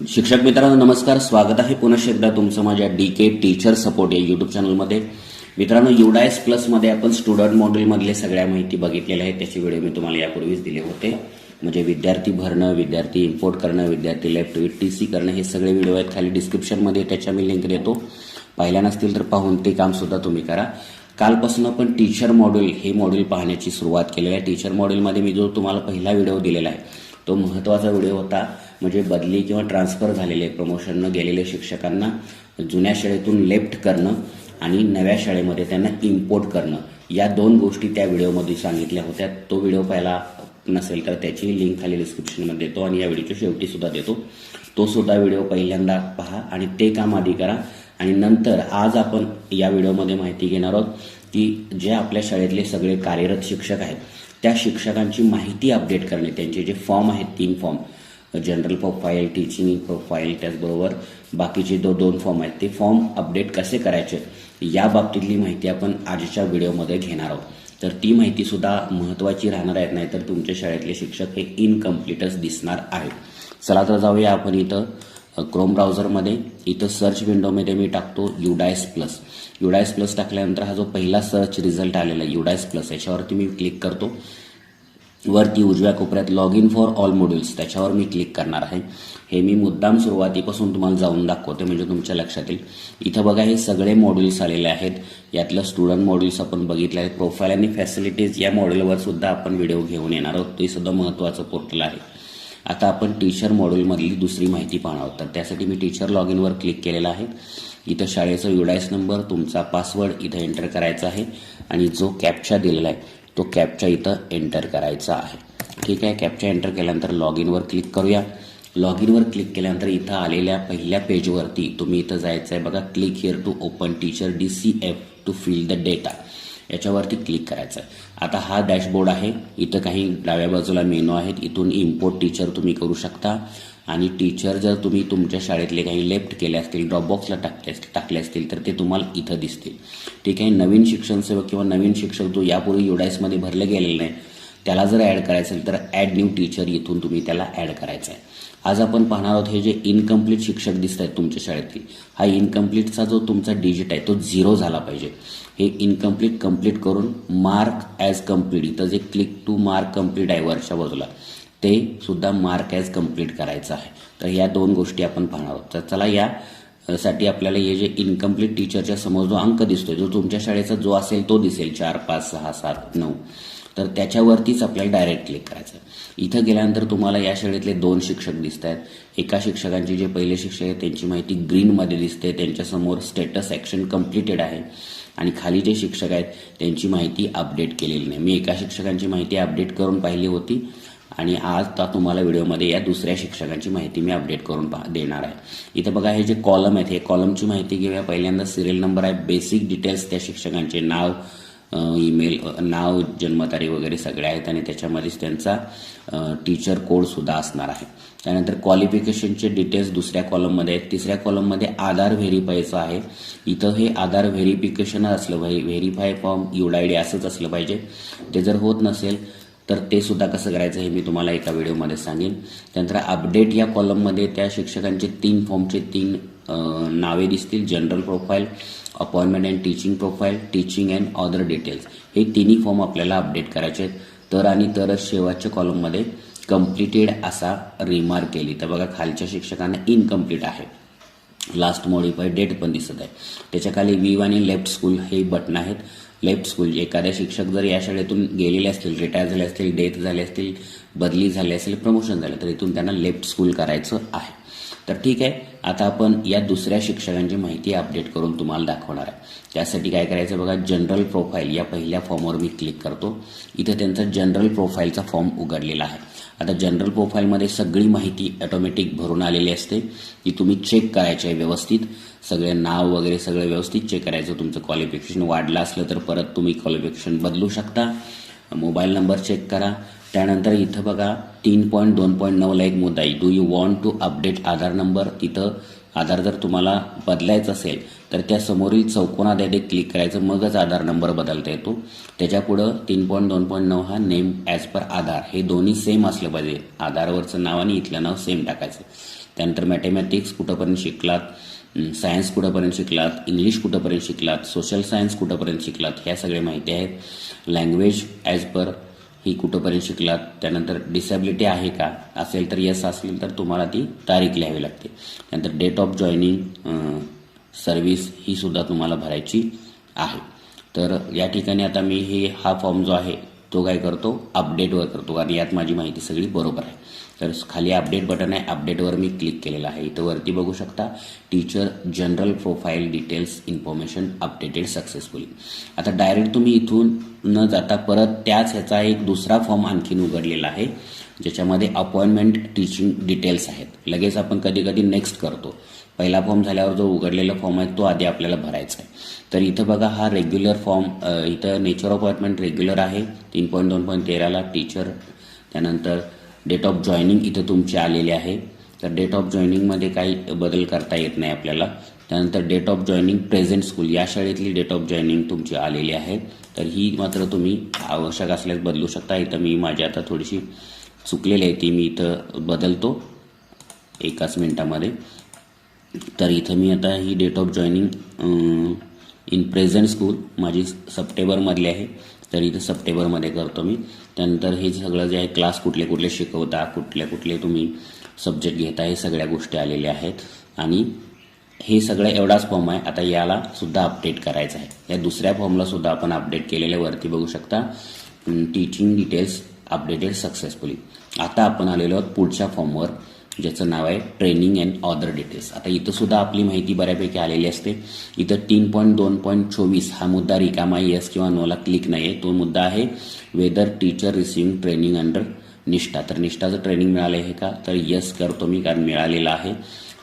शिक्षक मित्रांनो नमस्कार. स्वागत आहे पुन्हा एकदा तुमचं माझ्या डी के टीचर सपोर्ट या युट्यूब चॅनलमध्ये मित्रांनो युडायस प्लसमध्ये आपण स्टुडंट मॉड्यूलमधले सगळ्या माहिती बघितलेल्या आहेत. त्याचे व्हिडिओ मी तुम्हाला यापूर्वीच दिले होते. म्हणजे विद्यार्थी भरणं विद्यार्थी इम्पोर्ट करणं विद्यार्थी लेफ्ट विथ टी सी करणं हे सगळे व्हिडिओ आहेत. खाली डिस्क्रिप्शनमध्ये त्याच्या मी लिंक देतो. पाहिल्या नसतील तर पाहून ते कामसुद्धा तुम्ही करा. कालपासून आपण टीचर मॉड्यूल हे मॉड्यूल पाहण्याची सुरुवात केलेली आहे. टीचर मॉड्यूलमध्ये मी जो तुम्हाला पहिला व्हिडिओ दिलेला आहे तो महत्त्वाचा व्हिडिओ होता. म्हणजे बदली किंवा ट्रान्सफर झालेले प्रमोशननं गेलेले शिक्षकांना जुन्या शाळेतून लेफ्ट करणं आणि नव्या शाळेमध्ये त्यांना इम्पोर्ट करणं. या दोन गोष्टी त्या व्हिडिओमध्ये सांगितल्या होत्या. तो व्हिडिओ पाहायला नसेल तर त्याची लिंक खाली डिस्क्रिप्शनमध्ये देतो आणि या व्हिडिओच्या शेवटीसुद्धा देतो. तो सुद्धा व्हिडिओ पहिल्यांदा पहा आणि ते काम आधी करा. आणि नंतर आज आपण या व्हिडिओमध्ये माहिती घेणार आहोत की जे आपल्या शाळेतले सगळे कार्यरत शिक्षक आहेत त्या शिक्षकांची माहिती अपडेट करणे त्यांचे जे फॉर्म आहेत तीन form general profile teaching profile त्याचबरोबर बाकीचे दो दोन फॉर्म आहेत. ते फॉर्म अपडेट कसे करायचे? या बाबतीतली माहिती आपण आजच्या व्हिडिओमध्ये घेणार आहोत. तर ती माहितीसुद्धा महत्त्वाची राहणार आहेत नाही तर तुमच्या शाळेतले शिक्षक हे इनकम्प्लीटच दिसणार आहेत. चला तर जाऊया आपण इथं क्रोम ब्राउझरमध्ये इथं सर्च विंडोमध्ये मी टाकतो युडायस प्लस युडायस प्लस टाकल्यानंतर हा जो पहिला सर्च रिझल्ट आलेला आहे युडायस प्लस याच्यावरती मी क्लिक करतो. वरती उजव्या कोपऱ्यात log in for all modules त्याच्यावर मी क्लिक करणार आहे. हे मी मुद्दाम सुरुवातीपासून तुम्हाला जाऊन दाखवते म्हणजे तुमच्या लक्षात येईल. इथं बघा हे सगळे मॉड्यूल्स आलेले आहेत. यातलं स्टुडंट मॉड्यूल्स आपण बघितले आहेत. प्रोफाईल आणि फॅसिलिटीज या मॉड्यूलवर सुद्धा आपण व्हिडिओ घेऊन येणार आहोत. ते सुद्धा महत्त्वाचं पोर्टल आहे. आता आपण टीचर मॉड्यूलमधली दुसरी माहिती पाहणार आहोत. तर त्यासाठी मी टीचर लॉग इनवर क्लिक केलेलं आहे. इथं शाळेचा युडायस नंबर तुमचा पासवर्ड इथं एंटर करायचा आहे. आणि जो कॅप्चा दिलेला आहे तो कॅपच्या इथं एंटर करायचा आहे. ठीक आहे? कॅपच्या एंटर केल्यानंतर लॉग इनवर क्लिक करूया. लॉग इनवर क्लिक केल्यानंतर इथं आलेल्या पहिल्या पेजवरती तुम्ही इथं जायचं आहे बघा click here to open teacher D C F to fill the data याच्यावरती क्लिक करायचं. आहे आता हा डॅशबोर्ड आहे. इथं काही डाव्या बाजूला मेनू आहेत. इथून इम्पोर्ट टीचर तुम्ही करू शकता. आणि टीचर जर तुम्ही तुमच्या शाळेतले काही लेफ्ट केले असतील ड्रॉपबॉक्सला टाकले टाकले असतील तर ते तुम्हाला इथं दिसतील. ठीक आहे नवीन शिक्षण सेवक किंवा नवीन शिक्षक जो यापूर्वी युडायसमध्ये भरले गेलेले नाही त्याला जर ॲड करायचं असेल तर ॲड न्यू टीचर इथून तुम्ही त्याला ॲड करायचं आहे आज आपण पाहणार आहोत हे जे इनकम्प्लीट शिक्षक दिसत आहेत तुमच्या शाळेतील. हा इनकम्प्लीटचा जो तुमचा डिजिट आहे तो झिरो झाला पाहिजे. हे इनकम्प्लीट कंप्लीट करून मार्क ॲज कंप्लीट इथं जे क्लिक टू मार्क कंप्लीट आहे वरच्या बाजूला ते सुद्धा मार्क ॲज कंप्लीट करायचं आहे. तर या दोन गोष्टी आपण पाहणार आहोत. तर चला या साठी आपल्याला हे जे इनकम्प्लीट टीचरच्या समोर जो अंक दिसतोय जो तुमच्या शाळेचा जो असेल तो दिसेल. चार पाच सहा सात नऊ. तर त्याच्यावरतीच आपल्याला डायरेक्ट क्लिक करायचं. इथं गेल्यानंतर तुम्हाला या शाळेतले दोन शिक्षक दिसत आहेत एका शिक्षकांचे जे पहिले शिक्षक आहेत त्यांची माहिती ग्रीनमध्ये दिसते. त्यांच्यासमोर स्टेटस ॲक्शन कम्प्लिटेड आहे. आणि खाली जे शिक्षक आहेत त्यांची माहिती अपडेट केलेली नाही. मी एका शिक्षकांची माहिती अपडेट करून पाहिली होती. आणि आज आता तुम्हाला व्हिडिओमध्ये या दुसऱ्या शिक्षकांची माहिती मी अपडेट करून पा देणार आहे. इथं बघा हे जे कॉलम आहेत हे कॉलमची माहिती घेऊया. पहिल्यांदा सिरियल नंबर आहे. बेसिक डिटेल्स त्या शिक्षकांचे नाव ईमेल नाव जन्मतारीख वगैरे सगळे आहेत आणि त्याच्यामध्येच त्यांचा टीचर कोडसुद्धा असणार आहे. त्यानंतर क्वालिफिकेशनचे डिटेल्स दुसऱ्या कॉलममध्ये आहेत. तिसऱ्या कॉलममध्ये आधार व्हेरीफायचं आहे. इथं हे आधार व्हेरिफिकेशन असलं पाहिजे. व्हेरीफाय फॉर्म युडाय डी असंच असलं पाहिजे. ते जर होत नसेल तर ते सुद्धा कसं करायचं हे मी तुम्हाला एका व्हिडिओमध्ये सांगेन. त्यानंतर अपडेट या कॉलममध्ये त्या शिक्षकांचे तीन फॉर्मचे तीन नावे दिसतील general profile appointment and teaching profile teaching and other details हे तिन्ही फॉर्म आपल्याला अपडेट करायचे आहेत. तर आणि तरच शेवटच्या कॉलममध्ये कम्प्लिटेड असा रिमार्क केली. तर बघा खालच्या शिक्षकांना इनकम्प्लीट आहे. लास्ट मॉडिफाय डेट पण दिसत आहे. त्याच्याखाली वीव आणि लेफ्ट स्कूल हे बटन आहेत. लेफ्ट स्कूल एखाद्या शिक्षक जर या शाळेतून गेलेले असतील रिटायर झाले असतील डेथ झाले असतील बदली झाली असेल प्रमोशन झालं तर इथून त्यांना लेफ्ट स्कूल करायचं आहे. तर ठीक आहे आता आपण या दुसऱ्या शिक्षकांची माहिती अपडेट करून तुम्हाला दाखवणार आहे. त्यासाठी काय करायचं बघा जनरल प्रोफाईल या पहिल्या फॉर्मवर मी क्लिक करतो. इथं त्यांचा जनरल प्रोफाईलचा फॉर्म उघडलेला आहे. आता जनरल प्रोफाईलमध्ये सगळी माहिती ऑटोमॅटिक भरून आलेली असते. ती तुम्ही चेक करायची आहे व्यवस्थित. सगळे नाव वगैरे सगळं व्यवस्थित चेक करायचं. तुमचं क्वालिफिकेशन वाढलं असलं तर परत तुम्ही क्वालिफिकेशन बदलू शकता. मोबाईल नंबर चेक करा. त्यानंतर इथं बघा तीन पॉईंट दोन पॉईंट नऊला एक मुद्दा आहे do you want to update Aadhaar number तिथं आधार जर तुम्हाला बदलायचा असेल तर त्या समोरील चौकोनात आहे क्लिक करायचं मगच आधार नंबर बदलता येतो. त्याच्यापुढं तीन पॉईंट दोन पॉईंट नऊ हा नेम ॲज पर आधार. हे दोन्ही सेम असलं पाहिजे. आधारवरचं नाव आणि इथलं नाव सेम टाकायचं. त्यानंतर मॅथमॅटिक्स कुठंपर्यंत शिकलात? सायन्स कुठंपर्यंत शिकलात? इंग्लिश कुठंपर्यंत शिकलात? सोशल सायन्स कुठंपर्यंत शिकलात? ह्या सगळ्या माहिती आहेत. लँग्वेज ॲज पर ही कुठंपर्यंत शिकलात? त्यानंतर डिसॅबिलिटी आहे का? असेल तर यस असेल तर तुम्हाला ती तारीख लिहावी लागते. त्यानंतर डेट ऑफ जॉईनिंग सर्व्हिस ही सुद्धा तुम्हाला भरायची आहे. तर या ठिकाणी आता मी हे हा फॉर्म जो आहे तो काय करतो? अपडेटवर करतो. कारण यात माझी माहिती सगळी बरोबर आहे. तर खाली अपडेट बटन आहे. अपडेटवर मी क्लिक केलेलं आहे. इथं वरती बघू शकता teacher general profile details information updated successfully आता डायरेक्ट तुम्ही इथून न जाता परत त्याच ह्याचा एक दुसरा फॉर्म आणखीन उघडलेला आहे ज्याच्यामध्ये अपॉइंटमेंट टीचिंग डिटेल्स आहेत. लगेच आपण कधी कधी नेक्स्ट करतो. पहिला फॉर्म झाल्यावर जो उघडलेला फॉर्म आहे तो आधी आपल्याला भरायचा आहे. तर इथं बघा हा रेग्युलर फॉर्म इथं नेचर ऑफ अपॉइंटमेंट रेग्युलर आहे. तीन पॉईंट दोन पॉईंट तेराला टीचर त्यानंतर डेट ऑफ जॉईनिंग इथं तुमची आलेली आहे. तर डेट ऑफ जॉईनिंगमध्ये काही बदल करता येत नाही आपल्याला. त्यानंतर date of joining present school या शाळेतली डेट ऑफ जॉईनिंग तुमची आलेली आहे. तर ही मात्र तुम्ही आवश्यक असल्यास बदलू शकता. इथं मी माझी आता थोडीशी चुकलेली आहे ती मी इथं बदलतो एकाच मिनिटामध्ये. तर इथं मी आता ही date of joining in present school माझी सप्टेंबरमधली आहे. तर इथं सप्टेंबरमध्ये करतो मी. त्यानंतर हे सगळं जे आहे क्लास कुठले कुठले शिकवता कुठले कुठले तुम्ही सब्जेक्ट घेता हे सगळ्या गोष्टी आलेल्या आहेत. आणि हे सगळं एवढाच फॉर्म आहे. आता याला सुद्धा अपडेट करायचं आहे. या दुसऱ्या फॉर्मला सुद्धा आपण अपडेट केलेल्या वरती बघू शकता. टीचिंग डिटेल्स अपडेटेड सक्सेसफुली आता आपण आलेलो आहोत पुढच्या फॉर्मवर ज्याचं नाव आहे ट्रेनिंग अँड ऑदर डिटेल्स. आता इथं सुद्धा आपली माहिती बऱ्यापैकी आलेली असते. इथं तीन पॉईंट दोन पॉईंट चोवीस हा मुद्दा रिकामा येस किंवा नोला क्लिक नाही आहे तो मुद्दा आहे whether teacher receiving training under Nishtha. तर निष्ठाचं ट्रेनिंग मिळालं आहे का? तर येस करतो मी कारण मिळालेला आहे.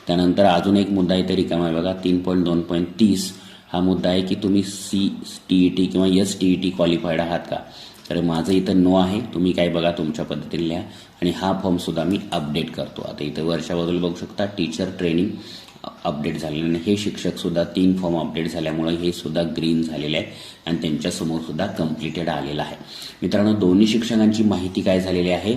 त्यानंतर अजून एक मुद्दा इथे रिकामा आहे बघा. तीन पॉईंट दोन पॉईंट तीस हा मुद्दा आहे की तुम्ही सी टी ई टी किंवा S T E T qualified आहात का? तर माझं इथं नो आहे. तुम्ही काय बघा तुमच्या पद्धतीने लिहा. आणि हा फॉर्मसुद्धा मी अपडेट करतो. आता इथं वर्षाबद्दल बघू शकता. टीचर ट्रेनिंग अपडेट झालेलं आणि हे शिक्षकसुद्धा तीन फॉर्म अपडेट झाल्यामुळे हे सुद्धा ग्रीन झालेलं आहे. आणि त्यांच्यासमोरसुद्धा कम्प्लिटेड आलेलं आहे. मित्रांनो दोन्ही शिक्षकांची माहिती काय झालेली आहे?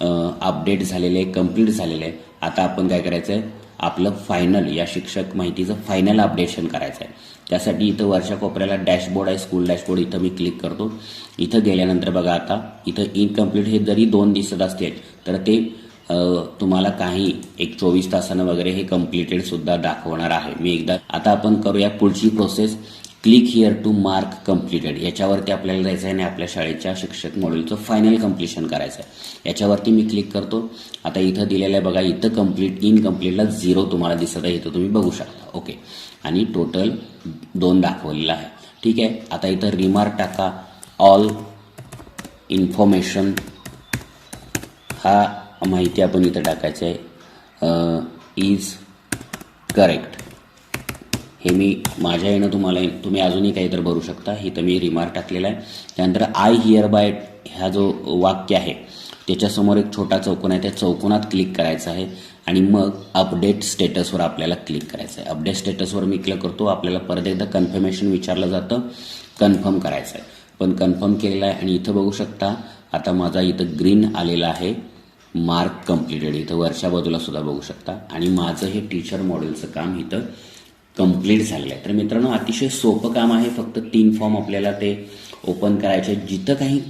अपडेट झालेले आहे कंप्लीट झालेलं आहे. आता आपण काय करायचं आहे आपलं फायनल या शिक्षक माहितीचं फायनल अपडेशन करायचं आहे. त्यासाठी इथं वरच्या कोपऱ्याला डॅशबोर्ड आहे स्कूल डॅशबोर्ड इथं मी क्लिक करतो. इथं गेल्यानंतर बघा आता इथं इनकम्प्लीट हे जरी दोन दिसत असतील तर ते तुम्हाला काही एक चोवीस तासानं वगैरे हे कम्प्लिटेड सुद्धा दाखवणार आहे. मी एकदा आता आपण करूया पुढची process click here to mark completed. याच्यावरती आपल्याला जायचं आहे आणि आपल्या शाळेच्या शिक्षक मॉड्यूलचं फायनल कम्प्लिशन करायचं आहे याच्यावरती मी क्लिक करतो. आता इथं दिलेलं आहे बघा इथं कंप्लीट इनकम्प्लीटला झिरो तुम्हाला दिसत आहे इथं तुम्ही बघू शकता. ओके आणि टोटल दोन दाखवलेलं आहे. ठीक आहे? आता इथं रिमार्क टाका. ऑल इन्फॉर्मेशन हा माहिती आपण इथं टाकायचं आहे इज करेक्ट हे मी माझ्या येणं तुम्हाला तुम्ही अजूनही काहीतरी भरू शकता. इथं मी रिमार्क टाकलेला आहे. त्यानंतर आय हिअर बाय हा जो वाक्य आहे त्याच्यासमोर एक छोटा चौकोन आहे. त्या चौकोनात क्लिक करायचं आहे आणि मग अपडेट स्टेटसवर आपल्याला क्लिक करायचं आहे. अपडेट स्टेटसवर मी क्लिक करतो. आपल्याला परत एकदा कन्फर्मेशन विचारलं जातं. कन्फर्म करायचं आहे. पण कन्फर्म केलेलं आहे आणि इथं बघू शकता आता माझा इथं ग्रीन आलेला आहे. मार्क कम्प्लिटेड इथं वरच्या बाजूला सुद्धा बघू शकता. आणि माझं हे टीचर मॉडेलचं काम इथं कंप्लीट झालेलं आहे. तर मित्रांनो अतिशय सोपं काम आहे फक्त तीन फॉर्म आपल्याला ते ओपन करायचे जिथं काही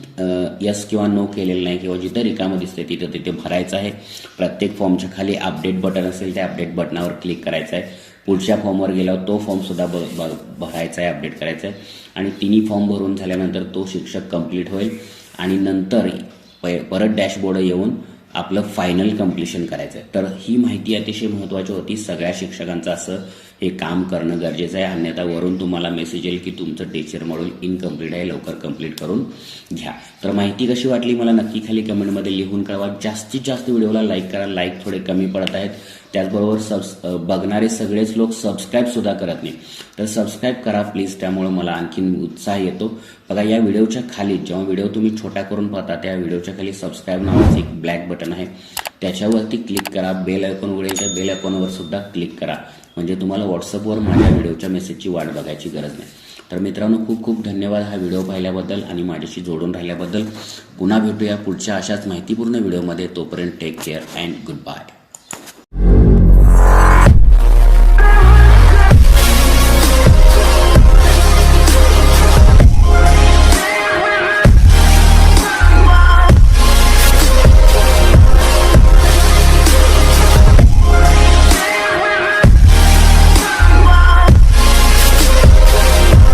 यस किंवा नो केलेलं नाही किंवा जिथं रिकामं दिसते तिथं तिथे भरायचं आहे. प्रत्येक फॉर्मच्या खाली अपडेट बटन असेल त्या अपडेट बटनावर क्लिक करायचं आहे. पुढच्या फॉर्मवर गेल्यावर तो फॉर्मसुद्धा ब भरायचा आहे अपडेट करायचा आहे. आणि तिन्ही फॉर्म भरून झाल्यानंतर तो शिक्षक कंप्लीट होईल. आणि नंतर परत डॅशबोर्ड येऊन आपलं फायनल कम्प्लिशन करायचं आहे. तर ही माहिती अतिशय महत्त्वाची होती. सगळ्या शिक्षकांचं असं हे काम करणं गरजेचं आहे. अन्यथा वरून तुम्हाला मेसेज येईल की तुमचं टीचर मॉड्यूल इनकम्प्लीट आहे. लवकर कंप्लीट करून घ्या. तर माहिती कशी वाटली मला नक्की खाली कमेंटमध्ये लिहून कळवा. जास्तीत जास्त व्हिडिओला लाईक करा. लाईक थोडे कमी पडत आहेत. त्याचबरोबर सबस बघणारे सगळेच लोक सबस्क्राईबसुद्धा करत नाही तर सबस्क्राईब करा प्लीज त्यामुळे मला आणखीन उत्साह येतो. बघा या व्हिडिओच्या खाली जेव्हा व्हिडिओ तुम्ही छोटा करून पाहता त्या व्हिडिओच्या खाली सबस्क्राईब नावाचं एक ब्लॅक बटन आहे. त्याच्यावरती क्लिक करा. बेल आयकॉन उघडेल. त्या बेल आयकॉनवर सुद्धा क्लिक करा. म्हणजे तुम्हाला व्हॉट्सअपवर माझ्या व्हिडिओच्या मेसेजची वाट बघायची गरज नाही. तर मित्रांनो खूप खूप धन्यवाद हा व्हिडिओ पाहिल्याबद्दल आणि माझ्याशी जोडून राहिल्याबद्दल. पुन्हा भेटूया पुढच्या अशाच माहितीपूर्ण व्हिडिओमध्ये. तोपर्यंत take care and good bye